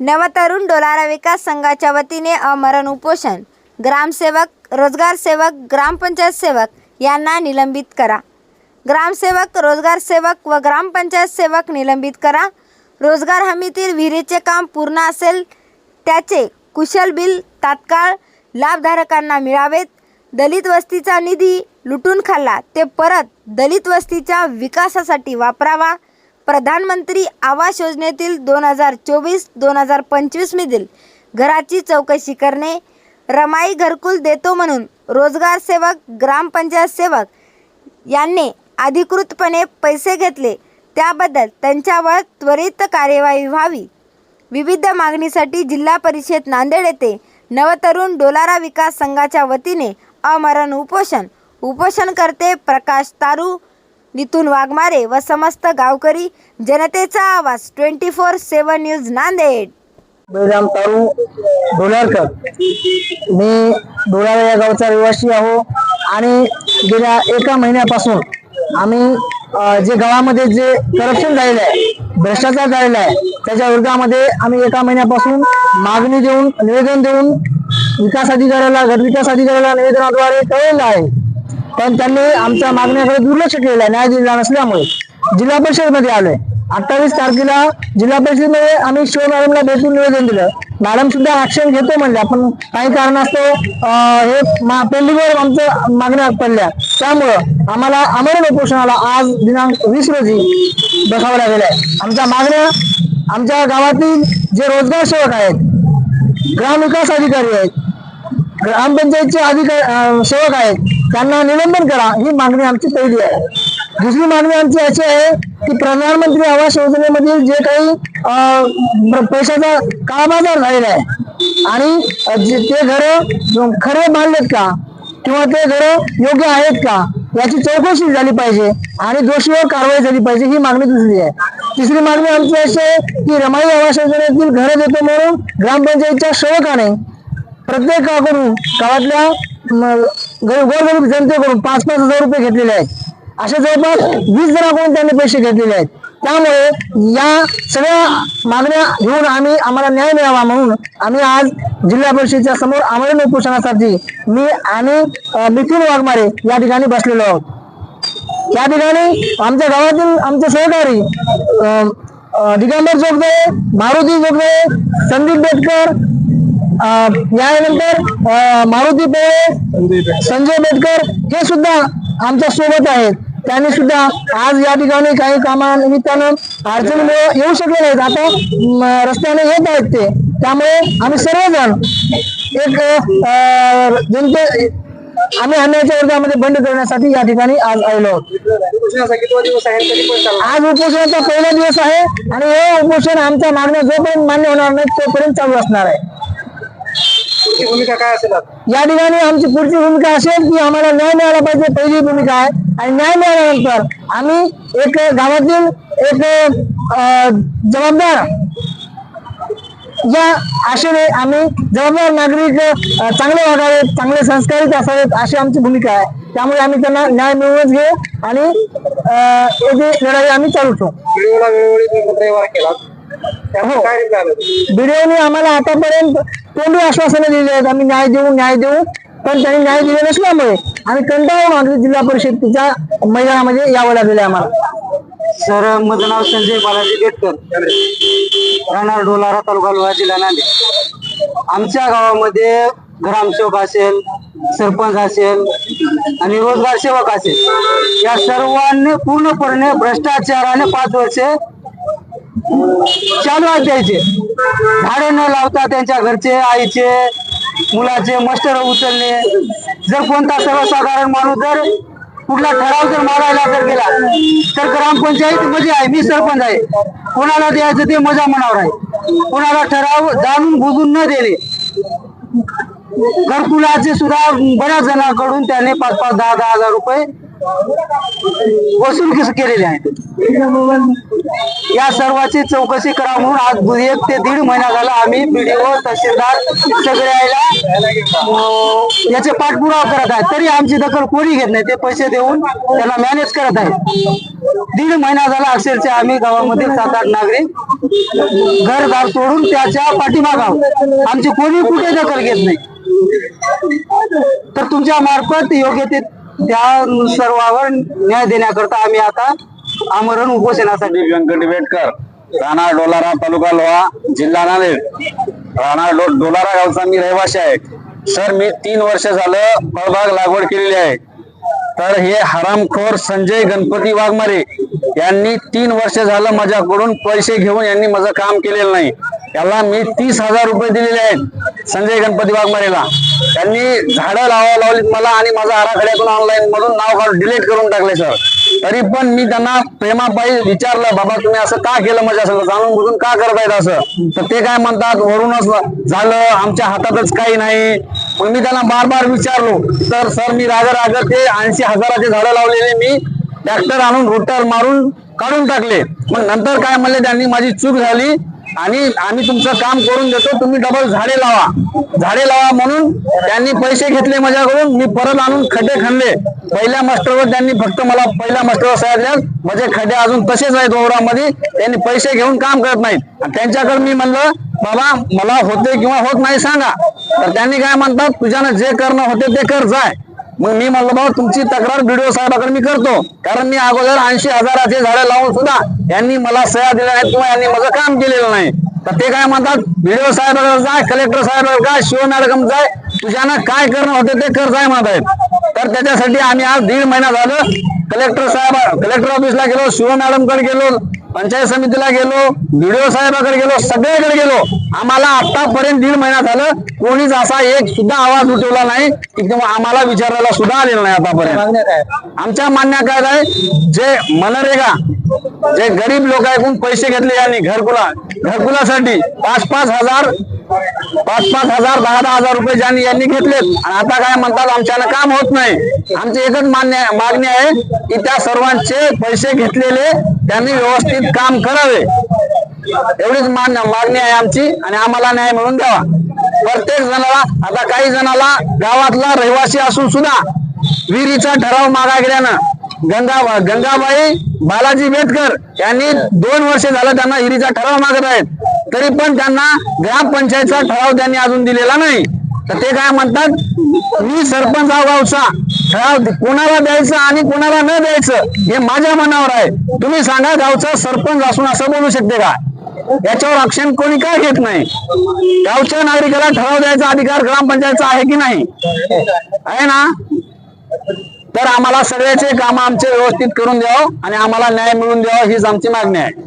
नवतरुण डोलारा विकास संघाच्या वतीने अमरण उपोषण. ग्रामसेवक रोजगार सेवक ग्रामपंचायत सेवक यांना निलंबित करा. ग्रामसेवक रोजगार सेवक व ग्रामपंचायत सेवक निलंबित करा. रोजगार हमीतील विहिरीचे काम पूर्ण असेल त्याचे कुशल बिल तात्काळ लाभधारकांना मिळावेत. दलित वस्तीचा निधी लुटून खाल्ला ते परत दलित वस्तीच्या विकासासाठी वापरावा. प्रधानमंत्री आवास योजनेतील दोन हजार चोवीस दोन हजार पंचवीसमधील घराची चौकशी करणे रमाई घरकुल देतो म्हणून रोजगार सेवक ग्रामपंचायत सेवक यांनी अधिकृतपणे पैसे घेतले. त्याबद्दल त्यांच्यावर त्वरित कार्यवाही व्हावी. विविध मागणीसाठी जिल्हा परिषद नांदेड येथे नवतरुण डोलारा विकास संघाच्या वतीने अमरण उपोषण. उपोषणकर्ते प्रकाश तारू नितून वाघमारे व समस्त गावकरी जनतेचा आवाज twenty four seven news Nanded. Baliram Taru Dolarkar मी डोलारा या गावचा रहिवासी आहो आणि गेल्या एका महिन्यापासून आम्ही जे गावामध्ये जे करप्शन झालेलं आहे भ्रष्टाचार झालेला आहे त्याच्या विरोधामध्ये आम्ही एका महिन्यापासून मागणी देऊन निवेदन देऊन विकास अधिकाऱ्याला गट विकास अधिकाऱ्याला निवेदनाद्वारे कळवलं आहे. पण त्यांनी आमच्या मागण्याकडे दुर्लक्ष केलं आहे. न्याय दिला नसल्यामुळे जिल्हा परिषदमध्ये आलोय. अठ्ठावीस तारखेला जिल्हा परिषदेमध्ये आम्ही शिव मॅडमला भेटून निवेदन दिलं. मॅडम सुद्धा ऍक्शन घेतो म्हणल्या पण काही कारणास्तव अं, हे पेंडिंगवर आमच्या मागण्या पडल्या. त्यामुळं आम्हाला अमरण उपोषणाला आज दिनांक वीस रोजी बसावं लागलेलं आहे. आमच्या मागण्या आमच्या गावातील जे रोजगार सेवक आहेत ग्रामविकास अधिकारी आहेत ग्रामपंचायतचे अधिकारी सेवक आहेत त्यांना निलंबन करा ही मागणी आमची पहिली आहे. दुसरी मागणी आमची अशी आहे की प्रधानमंत्री आवास योजनेमधील जे काही अं, पैशाचा काळाबाजार झालेला आहे आणि जे- ते घर खरे बांधलेत का किंवा ते घर योग्य आहेत का याची चौकशी झाली पाहिजे आणि दोषीवर कारवाई झाली पाहिजे ही मागणी दुसरी आहे. तिसरी मागणी आमची अशी आहे की रमाई आवास योजनेतील घरं देतो म्हणून ग्रामपंचायतच्या सेवकाने प्रत्येकाकडून गावातल्या गोरगरीब जनतेकडून पाच पाच हजार रुपये घेतलेले आहेत. अशा जवळपास वीस जणांकडून त्यांनी पैसे घेतलेले आहेत. त्यामुळे या सगळ्या मागण्या घेऊन आम्ही आम्हाला न्याय मिळावा म्हणून आम्ही आज जिल्हा परिषदेच्या समोर आमरण उपोषणासाठी मी आणि अ, वाघमारे या ठिकाणी बसलेलो आहोत. या ठिकाणी आमच्या गावातील आमचे सहकारी दिगंबर जोगदे मारुती जोगदे संदीप बेटकर यानंतर मारुती पेळे संजय बेटकर हे सुद्धा आमच्यासोबत आहेत. त्यांनी सुद्धा आज या ठिकाणी काही कामानिमित्तानं अडचणीमुळे येऊ शकले नाहीत आता रस्त्याने येत आहेत ते. त्यामुळे आम्ही सर्वजण एक अ, जनते आम्ही अन्यायाच्या वर्गामध्ये बंद करण्यासाठी या ठिकाणी आज आलो आहोत. आज उपोषणाचा पहिला दिवस आहे आणि हे उपोषण आमच्या मागण्या जोपर्यंत मान्य होणार नाही तोपर्यंत चालू असणार आहे. भूमिका काय असेल आता? या ठिकाणी आमची पुढची भूमिका असेल की आम्हाला न्याय मिळाला पाहिजे पहिली भूमिका आहे आणि न्याय मिळाल्यानंतर आम्ही एक गावातील एक अं, जबाबदार या आशेने आम्ही जबाबदार नागरिक अं, चांगले वागावेत चांगले संस्कारित असावेत अशी आमची भूमिका आहे त्यामुळे आम्ही त्यांना न्याय मिळवूनच घेऊ आणि अं, याची लढाई आम्ही चालू ठेवू व्हिडिओला वेळोवेळी तुम्ही पत्रव्यवहार केला त्यामुळे हो. काय आला? आम्हाला आतापर्यंत तोंडी आश्वासनं दिली आहेत? आम्ही न्याय देऊ न्याय देऊ. पण त्यांनी न्याय दिले नसल्यामुळे आम्ही कंटाळून आम्ही जिल्हा परिषदेच्या मैदानामध्ये यावं लागलेलं आहे आम्हाला. सर माझं नाव संजय बालाजी गेटकर राहणार डोलारा तालुका लोहा जिल्हा नांदेड. आमच्या गावामध्ये ग्रामसेवक असेल सरपंच असेल आणि रोजगार सेवक असेल. या सर्वांनी पूर्णपणे भ्रष्टाचाराने पाच वर्षे चालू आहेत द्यायचे. झाडे न लावता त्यांच्या घरचे आईचे मुलाचे मस्टर उचलणे. जर कोणता सर्वसाधारण माणूस जर कुठला ठराव जर मारायला जर गेला तर ग्रामपंचायत मध्ये आहे मी सरपंच आहे. कोणाला द्यायचं ते मजा मनावर आहे. कोणाला ठराव जाणून बुजून न देणे. घरकुलाचे सुद्धा बऱ्याच जणांकडून त्याने पाच पाच दहा दहा हजार रुपये वसूल केलेले आहेत. या सर्वाची चौकशी करा म्हणून आज एक ते दीड महिना झाला आम्ही बीडीओ तहसीलदार सगळ्याला याचे पाठपुरावा करत आहे तरी आमची दखल कोणी घेत नाही ते पैसे देऊन त्यांना मॅनेज करत आहे दीड महिना झाला अक्षरशः आम्ही गावामध्ये सात आठ नागरिक घर दार तोडून त्याच्या पाठीमागाव आमची कोणी कुठे दखल घेत नाही. तर तुमच्या मार्फत योग्य ते त्या सर्वावर न्याय देण्याकरता आम्ही आता आमरण उपोषणासाठी व्यंकट बेटकर राणा डोलारा तालुका लोहा जिल्हा नांदेड. राणा डो डोलारा गावचा मी रहिवासी आहे. सर मी तीन वर्ष झालं फळबाग लागवड केलेली आहे. तर हे हरामखोर संजय गणपती वाघमारे यांनी तीन वर्ष झालं माझ्याकडून पैसे घेऊन यांनी माझं काम केलेलं नाही. त्याला मी तीस हजार रुपये दिलेले आहेत संजय गणपती वाघमारेला. त्यांनी झाडं लावा लावलीत मला आणि माझा आराखड्यातून ऑनलाईन मधून नाव डिलीट करून टाकले सर तरी पण मी त्यांना प्रेमापायी विचारलं बाबा तुम्ही असं का केलं माझ्या असं जाणून बुजून का करतायत असं? तर ते काय म्हणतात वरूनच झालं आमच्या हातातच काही नाही. मग मी त्यांना बार बार विचारलो तर सर मी राग राग ते ऐंशी हजाराचे झाडं लावलेले मी ट्रॅक्टर आणून रोटर मारून काढून टाकले. मग नंतर काय म्हणले त्यांनी माझी चूक झाली आणि आम्ही तुमचं काम करून देतो. तुम्ही डबल झाडे लावा. झाडे लावा म्हणून त्यांनी पैसे घेतले माझ्याकडून. मी परत आणून खड्डे खणले पहिल्या मास्टरवर त्यांनी फक्त मला पहिल्या मास्टरवर सह्या म्हणजे माझे खड्डे अजून तसेच आहेत ओवरामध्ये त्यांनी पैसे घेऊन काम करत नाहीत. आणि त्यांच्याकडे मी म्हणलं बाबा मला होते किंवा होत नाही सांगा. तर त्यांनी काय म्हणतात तुझ्यानं जे करणं होते ते कर जाय. मग मी म्हणलं बाबा तुमची तक्रार बीडीओ साहेबाकडे मी करतो. कारण मी अगोदर ऐंशी हजाराचे झाडे लावून सुद्धा यांनी मला सह्या दिल्या नाहीत किंवा यांनी माझं काम केलेलं नाही. तर ते काय म्हणतात बीडीओ साहेबाकडे जाय कलेक्टर साहेबाकडे जाय शिव मॅडम जाय तुझ्यानं काय करणं होतं ते कर जाय म्हणत आहेत तर त्याच्यासाठी आम्ही आज दीड महिना झालं कलेक्टर साहेब कलेक्टर ऑफिसला गेलो शिव मॅडमकडे गेलो पंचायत समितीला गेलो बीडीओ साहेबाकडे गेलो सगळीकडे गेलो. आम्हाला आतापर्यंत दीड महिना झालं कोणीच असा एक सुद्धा आवाज उठवला नाही की किंवा आम्हाला विचारायला सुद्धा आलेलं नाही आतापर्यंत. आमच्या मान्य काय आहे? जे मनरेगा जे गरीब लोक ऐकून पैसे घेतले यांनी घरकुला घरकुलासाठी पाच पाच हजार पाच पाच हजार दहा दहा हजार रुपये ज्यांनी यांनी घेतलेत. आणि आता काय म्हणतात आमच्यानं काम होत नाही. आमची एकच मान्य मागणी आहे की त्या सर्वांचे पैसे घेतलेले त्यांनी व्यवस्थित काम करावे. एवढीच मान्य मागणी आहे आमची आणि आम्हाला न्याय मिळून द्यावा. प्रत्येक जणाला आता काही जणाला गावातला रहिवासी असून सुद्धा विहिरीचा ठराव मागा गेल्यानं गंगा गंगाबाई बालाजी बेटकर यांनी दोन वर्ष झालं त्यांना विहिरीचा ठराव मागत आहेत. तरी पण त्यांना ग्रामपंचायतचा ठराव त्यांनी अजून दिलेला नाही. तर ते काय म्हणतात? मी सरपंच हा गावचा. ठराव कोणाला द्यायचं आणि कोणाला न द्यायचं हे माझ्या मनावर आहे. तुम्ही सांगा गावचा सरपंच असून असं बोलू शकते का? याच्यावर आक्षेप कोणी काय घेत नाही? गावच्या नागरिकाला ठराव द्यायचा अधिकार ग्रामपंचायतचा आहे की नाही? आहे ना? तर आम्हाला सगळ्याचे काम आमचे व्यवस्थित करून द्यावं आणि आम्हाला न्याय मिळून द्यावा हीच आमची मागणी आहे.